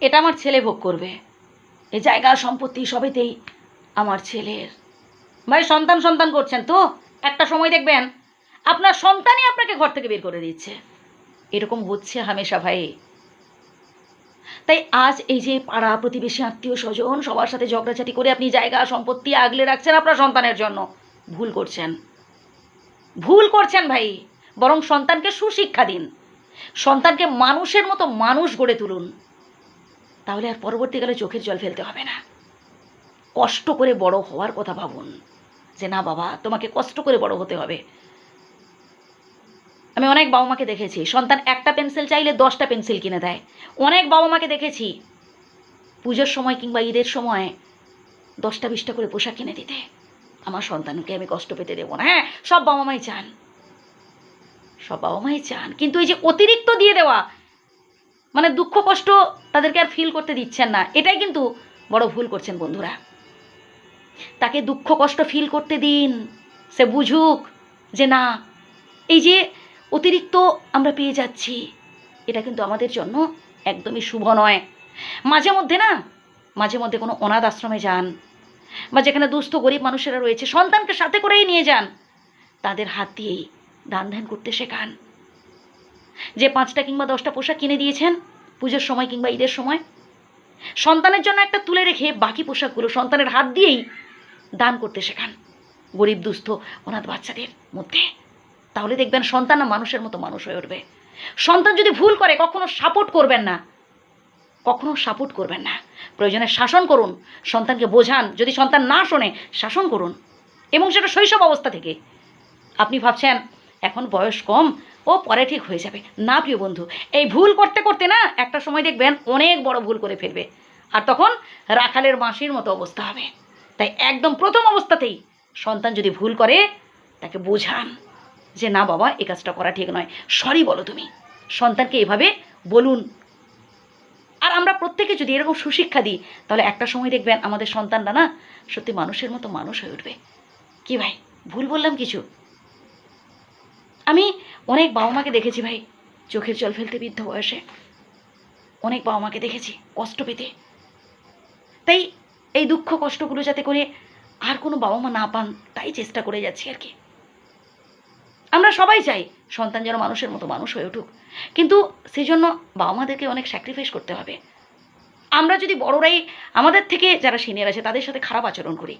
এটা আমার ছেলে ভোগ করবে। এই জায়গা, সম্পত্তি সবেতেই আমার ছেলের। ভাই, সন্তান সন্তান করছেন তো? একটা সময় দেখবেন, আপনার সন্তানই আপনাকে ঘর থেকে বের করে দিচ্ছে। এরকম হচ্ছে হামেশা ভাই। তাই আজ এই যে পাড়া প্রতিবেশী আত্মীয় স্বজন সবার সাথে ঝগড়াঝাটি করে আপনি জায়গা, সম্পত্তি আগলে রাখছেন আপনার সন্তানের জন্য, ভুল করছেন। ভুল করছেন ভাই। বরং সন্তানকে সুশিক্ষা দিন। সন্তানকে মানুষের মতো মানুষ গড়ে তুলুন। তাহলে আর পরবর্তীকালে চোখের জল ফেলতে হবে না। কষ্ট করে বড় হওয়ার কথা ভাবুন যে, না বাবা, তোমাকে কষ্ট করে বড় হতে হবে। আমি অনেক বাবা মাকে দেখেছি, সন্তান একটা পেন্সিল চাইলে দশটা পেন্সিল কিনে দেয়। অনেক বাবা মাকে দেখেছি, পুজোর সময় কিংবা ঈদের সময় দশটা বিশটা করে পোশাক কিনে দিতে। আমার সন্তানকে আমি কষ্ট পেতে দেবো না। হ্যাঁ সব বাবা মাই চান। সব বাবা মাই চান। কিন্তু এই যে অতিরিক্ত দিয়ে দেওয়া মানে দুঃখ, কষ্ট তাদেরকে আর ফিল করতে দিচ্ছেন না। এটাই কিন্তু বড় ভুল করছেন বন্ধুরা। তাকে দুঃখ, কষ্ট ফিল করতে দিন। সে বুঝুক যে না, এই যে অতিরিক্ত আমরা পেয়ে যাচ্ছি, এটা কিন্তু আমাদের জন্য একদমই শুভ নয়। মাঝে মধ্যে না, মাঝে মধ্যে কোনো অনাথ আশ্রমে যান বা যেখানে দুস্থ, গরিব মানুষেরা রয়েছে, সন্তানকে সাথে করেই নিয়ে যান। তাদের হাত দিয়েই দান ধ্যান করতে শেখান। যে পাঁচটা কিংবা দশটা পোশাক কিনে দিয়েছেন পুজোর সময় কিংবা ঈদের সময়। সন্তানের জন্য একটা তুলে রেখে বাকি পোশাকগুলো সন্তানের হাত দিয়েই দান করতে শেখান গরিব, দুস্থ, অনাথ বাচ্চাদের মধ্যে। তাহলে দেখবেন সন্তান মানুষের মতো মানুষ হয়ে উঠবে। সন্তান যদি ভুল করে, কখনো সাপোর্ট করবেন না। কখনো সাপোর্ট করবেন না। প্রয়োজনে শাসন করুন, সন্তানকে বোঝান। যদি সন্তান না শোনে, শাসন করুন। এবং সেটা শৈশব অবস্থা থেকে। আপনি ভাবছেন, এখন বয়স কম ও পরে ঠিক হয়ে যাবে। না প্রিয় বন্ধু, এই ভুল করতে করতে না একটা সময় দেখবেন অনেক বড় ভুল করে ফেলবে। আর তখন রাখালের বাঁশির মতো অবস্থা হবে। তাই একদম প্রথম অবস্থাতেই সন্তান যদি ভুল করে, তাকে বোঝান যে, না বাবা, এ কাজটা করা ঠিক নয়। সরি বলো তুমি। সন্তানকে এভাবে বলুন। আর আমরা প্রত্যেকে যদি এরকম সুশিক্ষা দিই, তাহলে একটা সময় দেখবেন আমাদের সন্তানরা না সত্যি মানুষের মতো মানুষ হয়ে উঠবে। কি ভাই, ভুল বললাম কিছু? আমি অনেক বাবা মাকে দেখেছি ভাই। চোখের জল ফেলতে বৃদ্ধ বয়সে। অনেক বাবা মাকে দেখেছি কষ্ট পেতে। তাই এই দুঃখ কষ্টগুলো যাতে করে আর কোনো বাবা মা না পান, তাই চেষ্টা করে যাচ্ছি আর কি। আমরা সবাই চাই সন্তান যেন মানুষের মতো মানুষ হয়ে উঠুক। কিন্তু সেই জন্য বাবা মাদেরকে অনেক স্যাক্রিফাইস করতে হবে। আমরা যদি বড়রাই আমাদের থেকে যারা সিনিয়র আছে, তাদের সাথে খারাপ আচরণ করি।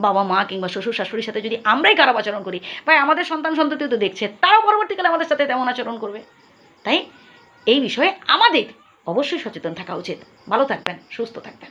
বাবা মা কিংবা শ্বশুর শাশুড়ির সাথে যদি আমরাই খারাপ আচরণ করি, ভাই আমাদের সন্তান সন্ততি তো দেখছে, তারাও পরবর্তীকালে আমাদের সাথে তেমন আচরণ করবে। তাই এই বিষয়ে আমাদের অবশ্যই সচেতন থাকা উচিত। ভালো থাকবেন, সুস্থ থাকবেন।